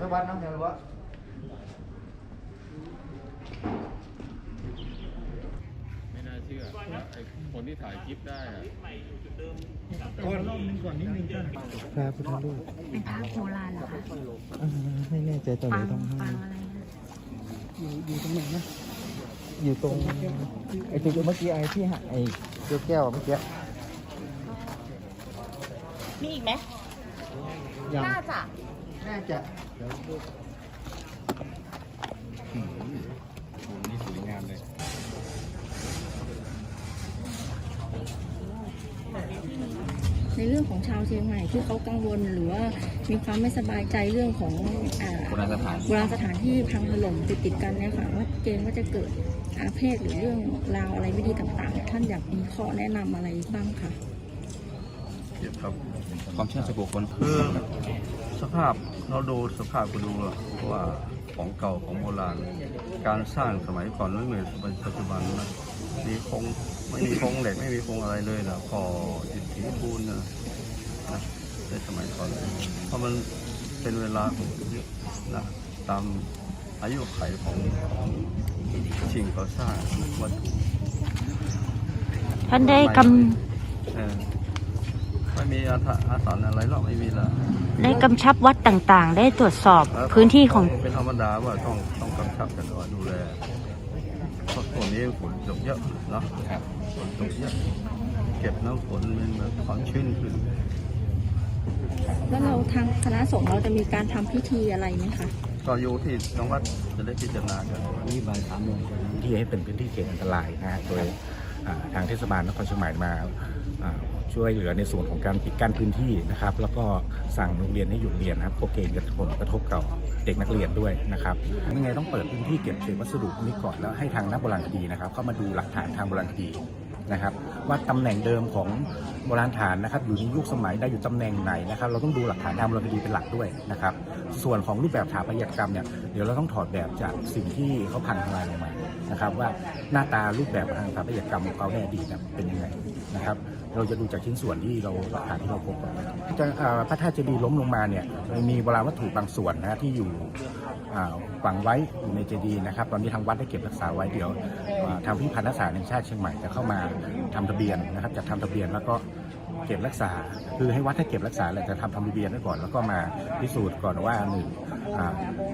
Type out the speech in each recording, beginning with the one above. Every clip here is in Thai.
เดี๋ยวสักวันน้องเดี๋ยวรู้ว่าไม่น่าเชื่อไอ้คนที่ถ่ายคลิปได้อะก่อนรอบนึงก่อนนิดนึงพระพุทธรูปเป็นพระโบราณเหรอคะอ่าไม่แน่ใจตอนไหปันงต้องให้ปังอะไรนะอยู่ตรงไหนนะอยู่ตรงไอ้ตัวเมื่อกี้ไอ้ที่หะไอ้ตัวแก้วเมื่อกี้มีอีกไหมยังน่าจะ น่าจะนี่สวยงามเลย ในเรื่องของชาวเชียงใหม่ที่เขากังวลหรือว่ามีความไม่สบายใจเรื่องของอ่าโบราณสถาน โบราณสถานที่พังถล่มติดติดๆกันเนี่ยค่ะว่าเกณฑ์ว่าจะเกิดอาเพศหรือเรื่องราวอะไรไม่ดีต่างๆ ท่านอยากมีข้อแนะนำอะไรบ้างคะ เกี่ยวกับความเชื่อส่วนบุคคลคือ สภาพเราดูสภาพก็ดูแล้วว่าของเก่าของโบราณ การสร้างสมัยก่อนไม่เหมือนปัจจุบันนะมีโครงไม่มีโครงเหล็กไม่มีโครงอะไรเลยนะพออิฐหินปูนนะนะในสมัยก่อนเพราะมันเป็นเวลาของนะตามอายุไขของของสิ่งก่อสร้างวัตถุท่านได้กเออไม่มีอาถรรพ์อาถรรพ์อะไรหรอกไม่มีละำ ได้กำชับวัดต่างๆ ได้ตรวจสอบพื้นที่ของเป็นธรรมดาว่าต้องต้องกำชับกันว่าดูแลเพราะช่วงนี้ฝนตกเยอะเนาะฝนตกเยอะเก็บน้ำฝนมันแบบความชื้นขึ้น แล้วเราทางคณะสงฆ์เราจะมีการทำพิธีอะไรไหมคะก็อยู่ที่จังหวัดจะได้พิจารณากันนี่บ่ายสามโมงที่ให้เป็นพื้นที่เขตอันตรายนะฮะโดยอ่าทางเทศบาลนครเชียงใหม่มาอ่า ช่วยเหลือในส่วนของการปิดกั้นพื้นที่นะครับ แล้วก็สั่งโรงเรียนให้หยุดเรียนนะครับพวกเกณฑ์กระทบกระทบกับเด็กนักเรียนด้วยนะครับยังไงต้องเปิดพื้นที่เก็บเศษวัสดุนี้ก่อนแล้วให้ทางนักโบราณคดีนะครับเข้ามาดูหลักฐานทางโบราณคดีนะครับ ว่าตำแหน่งเดิมของโบราณฐานนะครับ อยู่ในยุคสมัยใดอยู่ตำแหน่งไหนนะครับ เราต้องดูหลักฐานทางโบราณคดีเป็นหลักด้วยนะครับ ส่วนของรูปแบบสถาปัตยกรรมเนี่ยเดี๋ยวเราต้องถอดแบบจากสิ่งที่เขาพังทลายลงมานะครับว่าหน้าตารูปแบบทางสถาปัตยกรรมของเขาในอดีตเป็นยังไงนะครับ เราจะดูจากชิ้นส่วนที่เราหลักฐานที่เราพบอะจะเอ่อพระธาตุเจดีย์ล้มลงมาเนี่ยมีโบราณวัตถุบางส่วนนะที่อยู่ฝังไว้อยู่ในเจดีย์นะครับ ตอนนี้ทางวัดได้เก็บรักษาไว้เดี๋ยวทางพิพิธภัณฑ์ศาสตร์แห่งชาติเชียงใหม่จะเข้ามาทำทะเบียนนะครับจะทำทะเบียนแล้วก็เก็บรักษา คือให้วัดให้เก็บรักษาแหละจะทำทำทะเบียนไว้ก่อนแล้วก็มาพิสูจน์ก่อนว่าหนึ่ง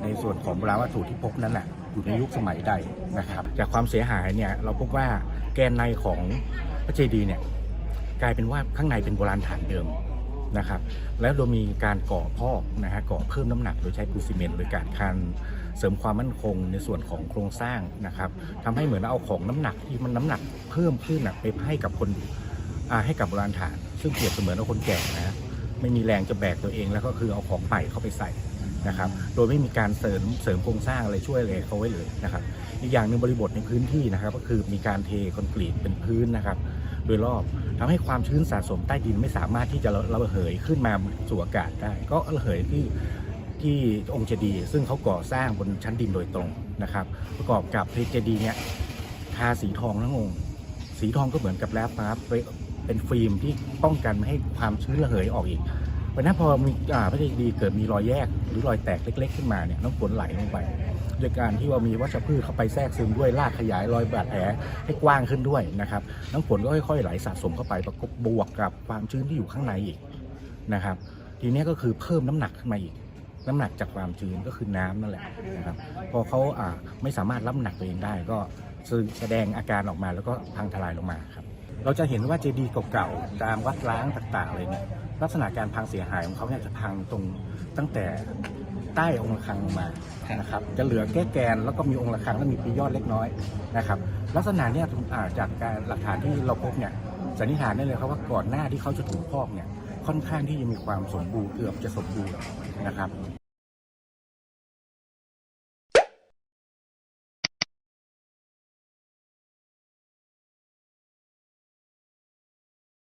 ในส่วนของโบราณวัตถุที่พบนั้นน่ะอยู่ในยุคสมัยใดนะครับ จากความเสียหายเนี่ยเราพบว่าแกนในของพระเจดีย์เนี่ยกลายเป็นว่าข้างในเป็นโบราณฐานเดิม นะครับ แล้วโดยมีการก่อพอกนะฮะก่อเพิ่มน้ำหนักโดยใช้ปูนซีเมนต์โดยการคันเสริมความมั่นคงในส่วนของโครงสร้างนะครับทำให้เหมือนเอาของน้ำหนักที่มันน้ำหนักเพิ่มขึ้นนะไปให้กับคนให้กับโบราณฐาน ซึ่งเปรียบเสมือนเอาคนแก่นะไม่มีแรงจะแบกตัวเองแล้วก็คือเอาของใหม่เข้าไปใส่นะครับ โดยไม่มีการเสริมเสริมโครงสร้างอะไรช่วยอะไรเขาไว้เลยนะครับ อีกอย่างหนึ่งบริบทในพื้นที่นะครับ ก็คือมีการเทคอนกรีตเป็นพื้นนะครับ โดยรอบทำให้ความชื้นสะสมใต้ดินไม่สามารถที่จะระเหยขึ้นมาสู่อากาศได้ ก็ระเหยที่ที่องค์เจดีย์ซึ่งเขาก่อสร้างบนชั้นดินโดยตรงนะครับ ประกอบกับเจดีย์เนี่ยทาสีทองทั้งองค์ สีทองก็เหมือนกับแลปมาเป็นฟิล์มที่ป้องกันไม่ให้ความชื้นระเหยออกอีกเพราะฉะนั้นพอมีอ่าพระเจดีย์เกิดมีรอยแยกหรือรอยแตกเล็ก ๆ ขึ้นมาเนี่ยน้ำฝนไหลลงไป โดยการที่ว่ามีวัชพืชเข้าไปแทรกซึมด้วยลากขยายรอยบาดแผลให้กว้างขึ้นด้วยนะครับน้ำฝนก็ค่อยๆไหลสะสมเข้าไปประกบบวกกับความชื้นที่อยู่ข้างในอีกนะครับ ทีนี้ก็คือเพิ่มน้ำหนักขึ้นมาอีก น้ำหนักจากความชื้นก็คือน้ำนั่นแหละนะครับพอเขาอ่าไม่สามารถรับน้ำหนักตัวเองได้ก็แสดงอาการออกมาแล้วก็พังทลายลงมาครับเราจะเห็นว่าเจดีย์เก่าๆตามวัดล้างต่างๆอะไรเนี่ยลักษณะการพังเสียหายของเขาเนี่ยจะพังตรงตั้งแต่ ใต้องค์ระฆังลงมานะครับจะเหลือแก้แกนแล้วก็มีองค์ระฆังและมีปียอดเล็กน้อยนะครับลักษณะเนี้ยอ่าจากการหลักฐานที่เราพบเนี่ยสันนิษฐานได้เลยครับว่าก่อนหน้าที่เขาจะถูกพอกเนี่ยค่อนข้างที่จะมีความสมบูรณ์เกือบจะสมบูรณ์นะครับ